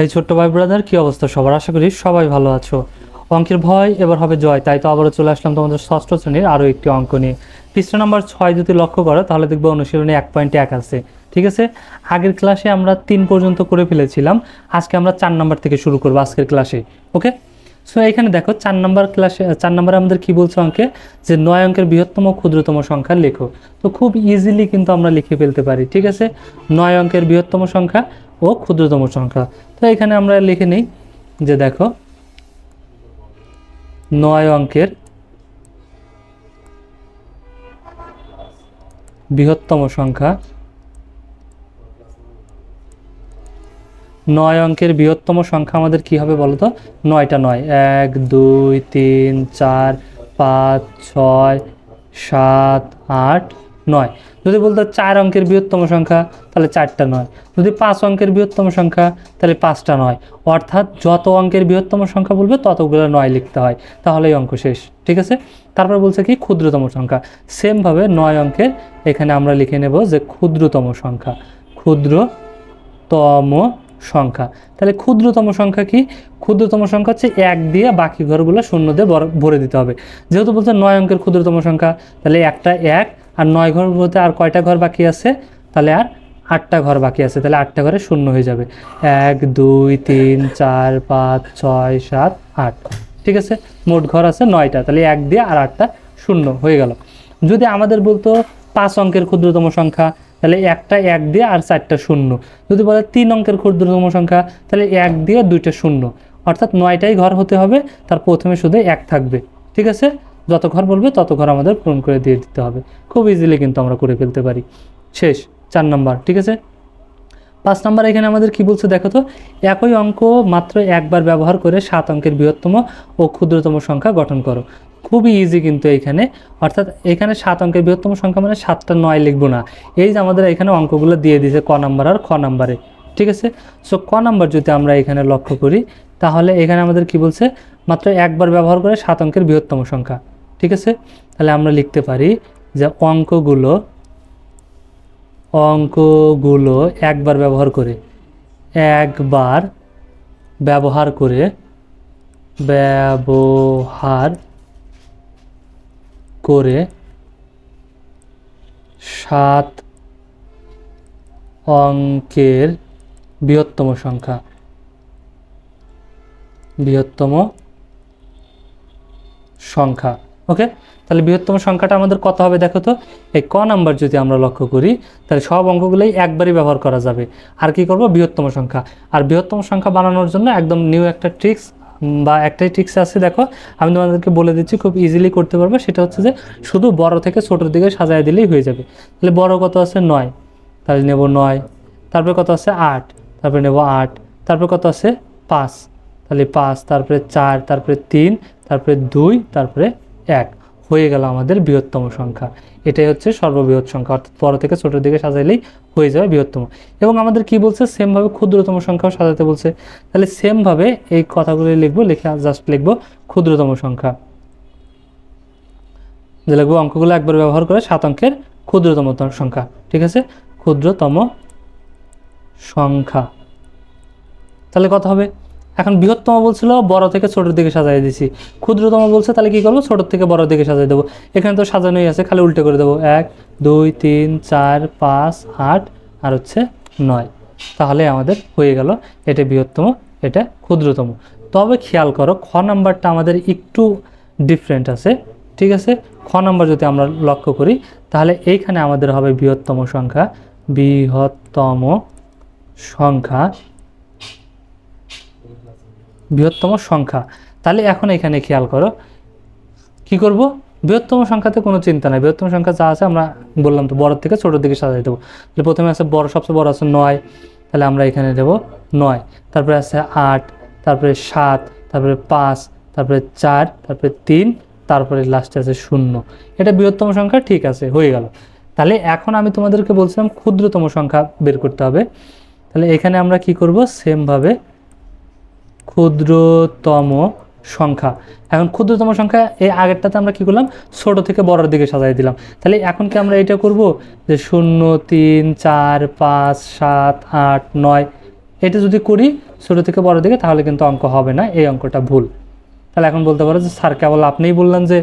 এই ছোট্ট ভাই ব্রাদার কি অবস্থা সবার? আশা করি সবাই ভালো আছো। অঙ্কের ভয় এবার হবে জয়, তাই তো আবারও চলে আসলাম তোমাদের ষষ্ঠ শ্রেণির আরও একটি অঙ্ক নিয়ে। পৃষ্ঠা নাম্বার ছয় যদি লক্ষ্য করো, তাহলে দেখব অনুশীলনে এক পয়েন্ট এক আছে, ঠিক আছে? আগের ক্লাসে আমরা তিন পর্যন্ত করে ফেলেছিলাম, আজকে আমরা চার নাম্বার থেকে শুরু করব আজকের ক্লাসে ওকে সো এখানে দেখো, চার নাম্বার ক্লাসে চার নাম্বারে আমাদের কি বলছে অঙ্কে? যে নয় অঙ্কের বৃহত্তম ক্ষুদ্রতম সংখ্যা লেখো। তো খুব ইজিলি কিন্তু আমরা লিখে ফেলতে পারি, ঠিক আছে? নয় অঙ্কের বৃহত্তম সংখ্যা ও ক্ষুদ্রতম সংখ্যা। তো এখানে আমরা লিখে নিই যে দেখো, নয় অঙ্কের বৃহত্তম সংখ্যা, নয় অঙ্কের বৃহত্তম সংখ্যা আমাদের কি হবে বলতো? নয়টা নয়। এক, দুই, তিন, চার, পাঁচ, ছয়, সাত, আট নয়। যদি বলতো চার অঙ্কের বৃহত্তম সংখ্যা, তাহলে চারটা নয়। যদি পাঁচ অঙ্কের বৃহত্তম সংখ্যা, তাহলে পাঁচটা নয়। অর্থাৎ যত অঙ্কের বৃহত্তম সংখ্যা বলবে, ততগুলো নয় লিখতে হয়। তাহলেই অঙ্ক শেষ। ঠিক আছে? তারপর বলছে কি? ক্ষুদ্রতম সংখ্যা। সেমভাবে নয় অঙ্কের এখানে আমরা লিখে নেব যে ক্ষুদ্রতম সংখ্যা। ক্ষুদ্রতম সংখ্যা। তাহলে ক্ষুদ্রতম সংখ্যা কি? ক্ষুদ্রতম সংখ্যা হচ্ছে এক দিয়ে বাকি ঘরগুলো শূন্য দিয়ে ভরে দিতে হবে। যেহেতু বলছে নয় অঙ্কের ক্ষুদ্রতম সংখ্যা, তাহলে একটা এক আর নয় ঘর বলতে আর কয়টা ঘর বাকি আছে? তাহলে আর আটটা ঘর বাকি আছে, তাহলে আটটা ঘরে শূন্য হয়ে যাবে। এক, দুই, তিন, চার, পাঁচ, ছয়, সাত, আট। ঠিক আছে? মোট ঘর আছে নয়টা, তাহলে এক দিয়ে আর আটটা শূন্য হয়ে গেল। যদি আমাদের বলতো পাঁচ অঙ্কের ক্ষুদ্রতম সংখ্যা, তাহলে একটা এক দিয়ে আর চারটা শূন্য। যদি বলে তিন অঙ্কের ক্ষুদ্রতম সংখ্যা, তাহলে এক দিয়ে দুইটা শূন্য। অর্থাৎ নয়টাই ঘর হতে হবে, তার প্রথমে শুধু এক থাকবে। ঠিক আছে? যত ঘর বলবে তত ঘর আমাদের পূরণ করে দিয়ে দিতে হবে। খুব ইজিলি কিন্তু আমরা করে ফেলতে পারি। শেষ, চার নাম্বার, ঠিক আছে? পাঁচ নাম্বার, এখানে আমাদের কি বলছে দেখো তো? একই অঙ্ক মাত্র একবার ব্যবহার করে সাত অঙ্কের বৃহত্তম ও ক্ষুদ্রতম সংখ্যা গঠন করো। খুবই ইজি কিন্তু এখানে। অর্থাৎ এখানে সাত অঙ্কের বৃহত্তম সংখ্যা মানে সাতটা নয় লিখব না। এই যে আমাদের এখানে অঙ্কগুলো দিয়ে দিয়েছে ক নাম্বার আর খ নাম্বারে, ঠিক আছে? সো ক নাম্বার যদি আমরা এখানে লক্ষ্য করি, তাহলে এখানে আমাদের কি বলছে? মাত্র একবার ব্যবহার করে সাত অঙ্কের বৃহত্তম সংখ্যা। ঠিক আছে? তাহলে আমরা লিখতে পারি যে অঙ্কগুলো অঙ্কগুলো একবার ব্যবহার করে, একবার ব্যবহার করে ব্যবহার করে সাত অঙ্কের বৃহত্তম সংখ্যা বৃহত্তম সংখ্যা। ওকে? তাহলে বৃহত্তম সংখ্যাটা আমাদের কত হবে দেখো তো? এই ক নাম্বার যদি আমরা লক্ষ্য করি, তাহলে সব অঙ্কগুলোই একবারই ব্যবহার করা যাবে। আর কি করব? বৃহত্তম সংখ্যা। আর বৃহত্তম সংখ্যা বানানোর জন্য একদম নিউ একটা ট্রিক্স বা একটাই ট্রিক্স আছে দেখো। আমি তোমাদেরকে বলে দিচ্ছি, খুব ইজিলি করতে পারবে। সেটা হচ্ছে যে শুধু বড় থেকে ছোটোর দিকে সাজায় দিলেই হয়ে যাবে। তাহলে বড় কত আছে? নয়। তাহলে নেব নয়। তারপরে কত আছে? আট। তারপরে নেব আট। তারপরে কত আছে? পাঁচ। তাহলে পাঁচ, তারপরে চার, তারপরে তিন, তারপরে দুই, তারপরে এক, হয়ে গেল আমাদের বৃহত্তম সংখ্যা। এটাই হচ্ছে সর্ববৃহৎ সংখ্যা। অর্থাৎ বড় থেকে ছোটোর দিকে সাজাইলেই হয়ে যাবে বৃহত্তম। এবং আমাদের কি বলছে? সেমভাবে ক্ষুদ্রতম সংখ্যাও সাজাতে বলছে। তাহলে সেমভাবে এই কথাগুলি লিখব, লিখে জাস্ট লিখব, ক্ষুদ্রতম সংখ্যা। যে লিখব, অঙ্কগুলো একবার ব্যবহার করে সাত অঙ্কের ক্ষুদ্রতম সংখ্যা। ঠিক আছে? ক্ষুদ্রতম সংখ্যা। তাহলে কথা হবে? এখন বৃহত্তম বলছিল, বড় থেকে ছোটোর দিকে সাজাই দিছি। ক্ষুদ্রতম বলছে, তাহলে কী করব? ছোটোর থেকে বড় দিকে সাজাই দেবো। এখানে তো সাজানোই আছে, খালি উল্টে করে দেবো। এক, দুই, তিন, চার, পাঁচ, আট আর হচ্ছে নয়। তাহলে আমাদের হয়ে গেল, এটা বৃহত্তম, এটা ক্ষুদ্রতম। তবে খেয়াল করো, খ নাম্বারটা আমাদের একটু ডিফারেন্ট আছে, ঠিক আছে? খ নাম্বার যদি আমরা লক্ষ্য করি, তাহলে এইখানে আমাদের হবে বৃহত্তম সংখ্যা বৃহত্তম সংখ্যা বৃহত্তম সংখ্যা। তাহলে এখন এখানে খেয়াল করো। কি করব? বৃহত্তম সংখ্যাতে কোনো চিন্তা নাই। বৃহত্তম সংখ্যা যা আছে আমরা বললাম তো, বড় থেকে ছোটোর দিকে সাজাই দেবো। তাহলে প্রথমে আছে বড়, সবচেয়ে বড় আছে নয়। তাহলে আমরা এখানে দেবো নয়। তারপরে আছে আট, তারপরে সাত, তারপরে পাঁচ, তারপরে চার, তারপরে তিন, তারপরে লাস্টে আছে শূন্য। এটা বৃহত্তম সংখ্যা, ঠিক আছে, হয়ে গেল। তাহলে এখন আমি তোমাদেরকে বলছিলাম ক্ষুদ্রতম সংখ্যা বের করতে হবে। তাহলে এখানে আমরা কি করব? সেমভাবে ক্ষুদ্রতম সংখ্যা। এখন ক্ষুদ্রতম সংখ্যা, এই আগেরটাতে আমরা কি করলাম? ছোট থেকে বড়র দিকে সাজাই দিলাম। তাহলে এখন কি আমরা এটা করব? যে শূন্য, তিন, চার, পাঁচ, সাত, আট, নয়। এটা যদি করি ছোটো থেকে বড় দিকে, তাহলে কিন্তু অঙ্ক হবে না। এই অঙ্কটা ভুল। তাহলে এখন বলতে পারো যে স্যার কেবল আপনিই বললেন যে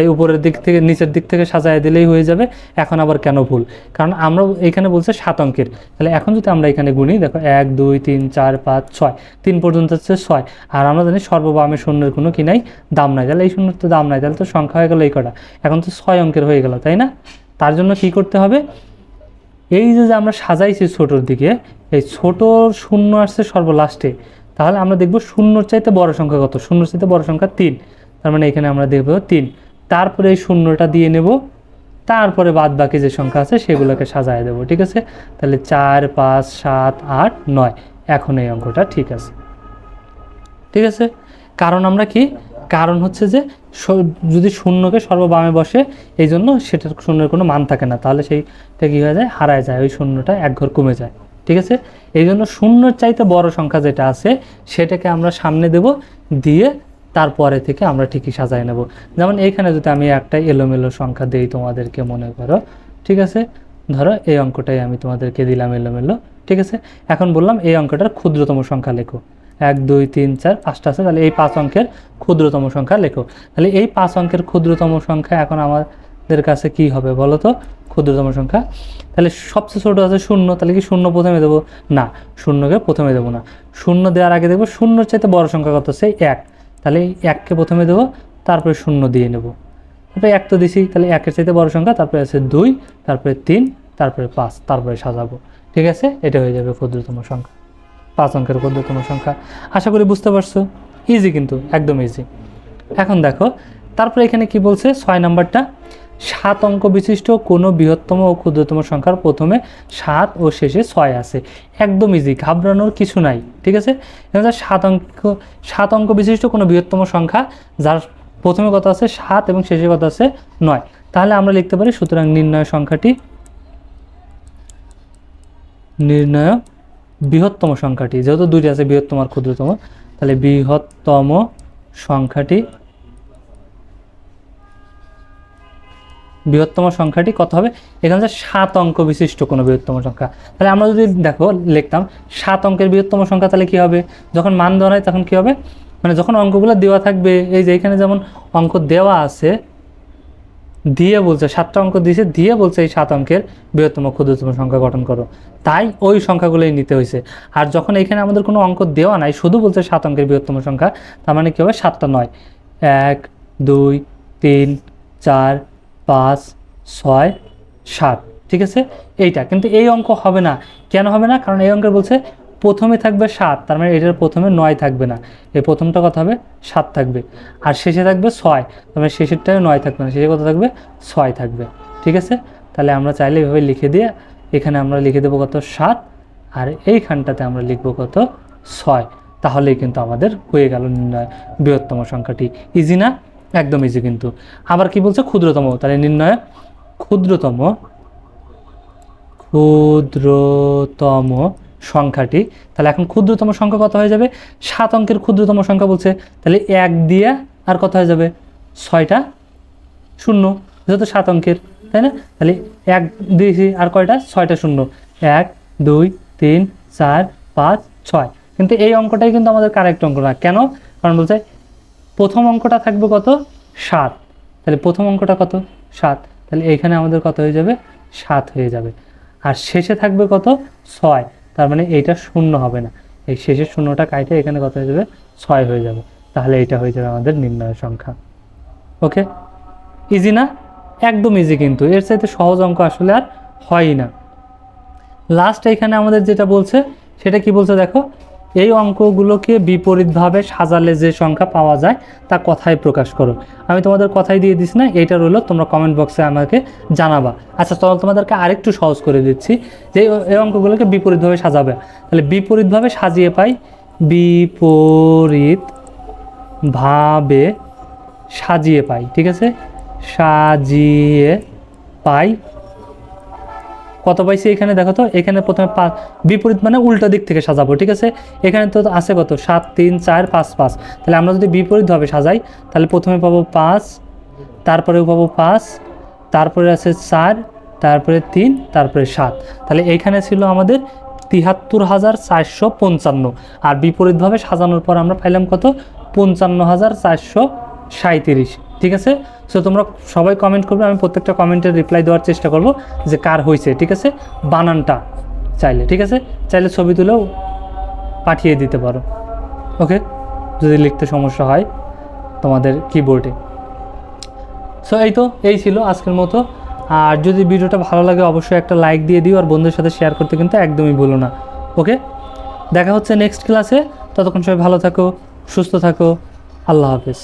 এই উপরের দিক থেকে, নিচের দিক থেকে সাজায় দিলেই হয়ে যাবে, এখন আবার কেন ভুল? কারণ আমরা এখানে বলছে সাত অঙ্কের। তাহলে এখন যদি আমরা এখানে গুনি, দেখো এক, দুই, তিন, চার, পাঁচ, ছয়, তিন পর্যন্ত হচ্ছে ছয়। আর আমরা জানি সর্ববামে শূন্যের কোনো কি নাই, দাম নাই। তাহলে এই শূন্যের তো দাম নাই, তাহলে তো সংখ্যা হয়ে গেলো এই কটা। এখন তো ছয় অঙ্কের হয়ে গেল, তাই না? তার জন্য কি করতে হবে? এই যে আমরা সাজাইছি ছোটোর দিকে, এই ছোটোর শূন্য আসছে সর্বলাস্টে। তাহলে আমরা দেখব শূন্যর চাইতে বড় সংখ্যা কত? শূন্যর চাইতে বড় সংখ্যা তিন। তার মানে এখানে আমরা দেখব তিন। তারপরে এই শূন্যটা দিয়ে নেব। তারপরে বাদ বাকি যে সংখ্যা আছে সেগুলোকে সাজায় দেবো, ঠিক আছে? তাহলে চার, পাঁচ, সাত, আট, নয়। এখন এই অঙ্কটা ঠিক আছে। ঠিক আছে? কারণ আমরা কি? কারণ হচ্ছে যে যদি শূন্যকে সর্ববামে বসে এই জন্য সেটার শূন্যের কোনো মান থাকে না। তাহলে সেইটা কী হয়ে যায়? হারায় যায়। ওই শূন্যটা এক ঘর কমে যায়। ঠিক আছে? এই জন্য শূন্যর চাইতে বড় সংখ্যা যেটা আছে, সেটাকে আমরা সামনে দেব, দিয়ে তারপরে থেকে আমরা ঠিকই সাজায় নেব। যেমন এইখানে যদি আমি একটা এলোমেলো সংখ্যা দেই তোমাদেরকে মনে করো, ঠিক আছে? ধরো এই অঙ্কটাই আমি তোমাদেরকে দিলাম এলোমেলো, ঠিক আছে? এখন বললাম এই অঙ্কটার ক্ষুদ্রতম সংখ্যা লেখো। এক, দুই, তিন, চার, পাঁচটা আছে, তাহলে এই পাঁচ অঙ্কের ক্ষুদ্রতম সংখ্যা লেখো। তাহলে এই পাঁচ অঙ্কের ক্ষুদ্রতম সংখ্যা এখন আমাদের কাছে কি হবে বলো তো? ক্ষুদ্রতম সংখ্যা, তাহলে সবচেয়ে ছোটো আছে শূন্য, তাহলে কি শূন্য প্রথমে দেবো? না, শূন্যকে প্রথমে দেবো না। শূন্য দেওয়ার আগে দেবো শূন্যর চাইতে বড় সংখ্যা কত সেই এক। তাহলে এককে প্রথমে দেবো, তারপরে শূন্য দিয়ে নেব। তারপরে এক তো দিছি, তাহলে একের চাইতে বড় সংখ্যা, তারপরে আছে দুই, তারপরে তিন, তারপরে পাঁচ, তারপরে সাজাবো। ঠিক আছে? এটা হয়ে যাবে ক্ষুদ্রতম সংখ্যা। পাঁচ অঙ্কের ক্ষুদ্রতম সংখ্যা। আশা করি বুঝতে পারছ? ইজি কিন্তু, একদম ইজি এখন দেখো, তারপরে এখানে কি বলছে? ছয় নাম্বারটা। সাত অঙ্ক বিশিষ্ট কোনো বৃহত্তম ও ক্ষুদ্রতম সংখ্যার প্রথমে সাত ও শেষে ছয় আছে। একদম ইজি ঘাবড়ানোর কিছু নাই, ঠিক আছে? সাত অঙ্ক সাত অঙ্ক বিশিষ্ট কোনো বৃহত্তম সংখ্যা, যার প্রথমে কথা আছে সাত এবং শেষে কথা আছে নয়। তাহলে আমরা লিখতে পারি সুতরাং নির্ণয় সংখ্যাটি নির্ণয় বৃহত্তম সংখ্যাটি, যেহেতু দুইটি আছে বৃহত্তম আর ক্ষুদ্রতম, তাহলে বৃহত্তম সংখ্যাটি বৃহত্তম সংখ্যাটি কত হবে? এখানে হচ্ছে সাত অঙ্ক বিশিষ্ট কোনো বৃহত্তম সংখ্যা। তাহলে আমরা যদি দেখো, লিখতাম, সাত অঙ্কের বৃহত্তম সংখ্যা তাহলে কি হবে? যখন মান দেওয়া হয় তখন কি হবে? মানে যখন অঙ্কগুলো দেওয়া থাকবে, এই যে এখানে যেমন অঙ্ক দেওয়া আছে, দিয়ে বলছে, সাতটা অঙ্ক দিয়েছে, দিয়ে বলছে এই সাত অঙ্কের বৃহত্তম ক্ষুদ্রতম সংখ্যা গঠন করো। তাই ওই সংখ্যাগুলোই নিতে হয়েছে। আর যখন এখানে আমাদের কোনো অঙ্ক দেওয়া নাই, শুধু বলছে সাত অঙ্কের বৃহত্তম সংখ্যা, তার মানে কী হবে? সাতটা নয়। এক, দুই, তিন, চার পাঁচ, ছয়, সাত, ঠিক আছে? এইটা, কিন্তু এই অঙ্ক হবে না। কেন হবে না? কারণ এই অঙ্কের বলছে প্রথমে থাকবে সাত, তার মানে এটার প্রথমে নয় থাকবে না। এই প্রথমটা কত হবে? সাত থাকবে। আর শেষে থাকবে ছয়, তার মানে শেষেরটাও নয় থাকবে না। শেষে কত থাকবে? ছয় থাকবে। ঠিক আছে? তাহলে আমরা চাইলে এভাবে লিখে দিয়ে এখানে আমরা লিখে দেবো কত? সাত। আর এইখানটাতে আমরা লিখব কত? ছয়। তাহলেই কিন্তু আমাদের হয়ে গেল নির্ণয়। বৃহত্তম সংখ্যাটি। ইজি না? একদম ইজি কিন্তু। আবার কি বলছে? ক্ষুদ্রতম। তাহলে নির্ণয়, ক্ষুদ্রতম ক্ষুদ্রতম সংখ্যাটি, তাহলে এখন ক্ষুদ্রতম সংখ্যা কত হয়ে যাবে? সাত অঙ্কের ক্ষুদ্রতম সংখ্যা বলছে। তাহলে এক দিয়ে আর কত হয়ে যাবে? ছয়টা? শূন্য। যেহেতু সাত অঙ্কের, তাই না? তাহলে এক দিয়েছি আর কয়টা? ছয়টা শূন্য। এক, দুই, তিন, চার, পাঁচ, ছয়। কিন্তু এই অঙ্কটাই কিন্তু আমাদের কারেক্ট অঙ্ক না। কেন? কারণ বলছে প্রথম অঙ্কটা থাকবে কত? সাত। তাহলে প্রথম অঙ্কটা কত? সাত। তাহলে এইখানে আমাদের কত হয়ে যাবে? সাত হয়ে যাবে। আর শেষে থাকবে কত? ছয়। তার মানে এইটা শূন্য হবে না। এই শেষের শূন্যটা কাইটে এখানে কত হয়ে যাবে? ছয় হয়ে যাবে। তাহলে এইটা হয়ে যাবে আমাদের নির্ণয় সংখ্যা। ওকে? ইজি না? একদম ইজি কিন্তু। এর চাইতে সহজ অঙ্ক আসলে আর হয়ই না। লাস্ট এখানে আমাদের যেটা বলছে, সেটা কি বলছে দেখো? এই অঙ্কগুলোকে বিপরীতভাবে সাজালে যে সংখ্যা পাওয়া যায়, তা কথায় প্রকাশ করো। আমি তোমাদের কথাই দিয়ে দিস না, এইটা রইল, তোমরা কমেন্ট বক্সে আমাকে জানাবা। আচ্ছা চলো তোমাদেরকে আরেকটু সহজ করে দিচ্ছি যে এই- অঙ্কগুলোকে বিপরীতভাবে সাজাবে। তাহলে বিপরীতভাবে সাজিয়ে পাই বিপরীত ভাবে সাজিয়ে পাই, ঠিক আছে? সাজিয়ে পাই কত পাইছি এখানে দেখো তো? এখানে প্রথমে পা বিপরীত মানে উল্টো দিক থেকে সাজাবো, ঠিক আছে? এখানে তো আছে কত? সাত, তিন, চার, পাঁচ পাঁচ। তাহলে আমরা যদি বিপরীতভাবে সাজাই, তাহলে প্রথমে পাবো পাঁচ, তারপরেও পাবো পাঁচ, তারপরে আছে চার, তারপরে তিন, তারপরে সাত। তাহলে এইখানে ছিল আমাদের তিহাত্তর হাজার চারশো পঞ্চান্ন। আর বিপরীতভাবে সাজানোর পর আমরা পাইলাম কত? পঞ্চান্ন হাজার চারশো সাঁত্রিশ ঠিক আছে? সো তোমরা সবাই কমেন্ট করবে, আমি প্রত্যেকটা কমেন্টের রিপ্লাই দেওয়ার চেষ্টা করব যে কার হয়েছে ঠিক আছে? বানানটা চাইলে, ঠিক আছে? চাইলে ছবি তুলেও পাঠিয়ে দিতে পারো। ওকে যদি লিখতে সমস্যা হয় তোমাদের কিবোর্ডে সো এই তো, এই ছিল আজকের মতো। আর যদি ভিডিওটা ভালো লাগে, অবশ্যই একটা লাইক দিয়ে দিও, আর বন্ধুদের সাথে শেয়ার করতে কিন্তু একদমই ভুলো না। ওকে দেখা হচ্ছে নেক্সট ক্লাসে ততক্ষণ সবাই ভালো থাকো, সুস্থ থাকো। আল্লাহ হাফেজ।